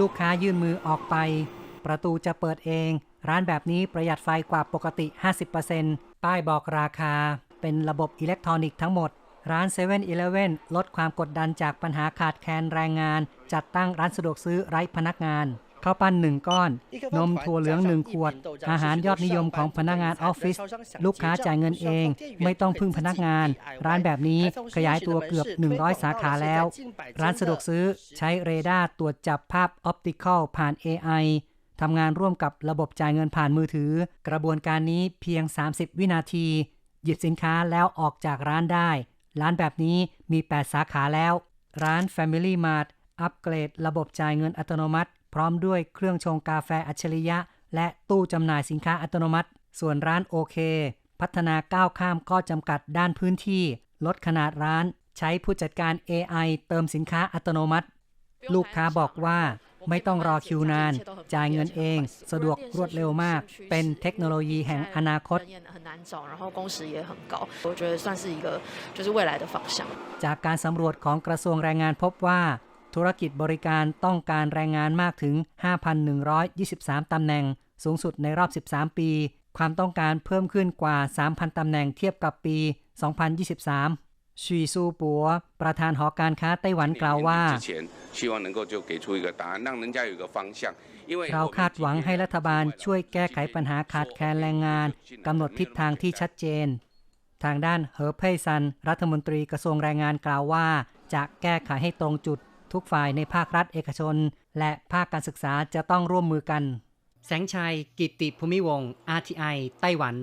ลูกค้ายื่นมือออกไป ประตูจะเปิดเอง ร้านแบบนี้ประหยัดไฟกว่าปกติ 50%ป้ายบอกราคา เป็นระบบอิเล็กทรอนิกส์ทั้งหมด ร้าน7 e เ e ่ e อลดความกดดันจากปัญหาขาดแคลนแรงงาน จัดตั้งร้านสะดวกซื้อไร้พนักงาน ข้าวปั้นหนึ่งก้อน นมถั่วเหลืองหนึ่งขวด อาหารยอดนิยมของพนักงานออฟฟิศลูกค้าจ่ายเงินเอง ไม่ต้องพึ่งพนักงาน ร้านแบบนี้ขยายตัวเกือบ 100 สาขาแล้ว ร้านสะดวกซื้อใช้เรดาร์ตรวจจับภาพออปติคอลผ่าน AI ทำงานร่วมกับระบบจ่ายเงินผ่านมือถือ กระบวนการนี้เพียง 30 วินาที หยิบสินค้าแล้วออกจากร้านได้ ร้านแบบนี้มี 8 สาขาแล้ว ร้าน Family Mart อัปเกรดระบบจ่ายเงินอัตโนมัติ พร้อมด้วยเครื่องชงกาแฟอัจฉริยะ และตู้จำหน่ายสินค้าอัตโนมัติ ส่วนร้านโอเค พัฒนาก้าวข้ามข้อจำกัดด้านพื้นที่ ลดขนาดร้าน ใช้ผู้จัดการ AI เติมสินค้าอัตโนมัติ ลูกค้าบอกว่าไม่ต้องรอคิวนาน จ่ายเงินเอง สะดวกรวดเร็วมาก เป็นเทคโนโลยีแห่งอนาคต จากการสำรวจของกระทรวงแรงงานพบว่า ธุรกิจบริการต้องการแรงงานมากถึง 5,123 ตำแหน่ง สูงสุดในรอบ 13 ปี ความต้องการเพิ่มขึ้นกว่า 3,000 ตำแหน่งเทียบกับปี 2023ชีซูปัว ประธานหอการค้าไต้หวันกล่าวว่า เราคาดหวังให้รัฐบาลช่วยแก้ไขปัญหาขาดแคลนแรงงานกำหนดทิศทางที่ชัดเจนทางด้านเฮอร์เพย์ซัน รัฐมนตรีกระทรวงแรงงานกล่าวว่า จะแก้ไขให้ตรงจุด ทุกฝ่ายในภาครัฐเอกชน และภาคการศึกษาจะต้องร่วมมือกัน แสงชัย กิตติภูมิวงศ์ RTI ไต้หวัน